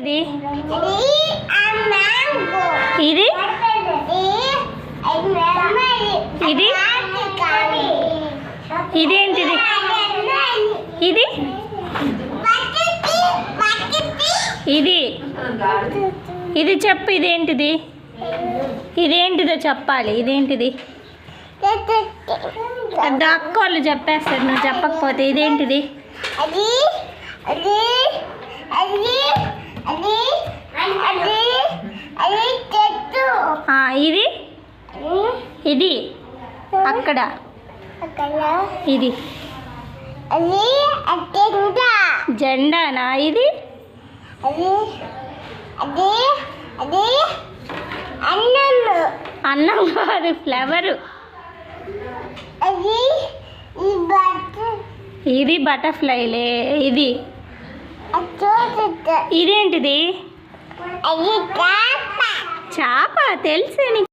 ఇది ఇది ఇది? ఇదేంటిది? ఇది? ఇది. ఇది చెప్పు ఇదేంటిది? ఇదేంటిదో చెప్పాలి ఇదేంటిది? పెద్ద అక్క వాళ్ళు చెప్పేస్తారు నువ్వు చెప్పకపోతే ఇదేంటిది? అది అది అది అది చెట్టు ఆ, ఇది? ఇది. అక్కడ. ఇది. జెండానా ఇది? అన్నం కాదు ఫ్లవరు. ఇది బటర్ఫ్లైలే ఇది. ఇదేంటిది? చాప తెలుసు నీకు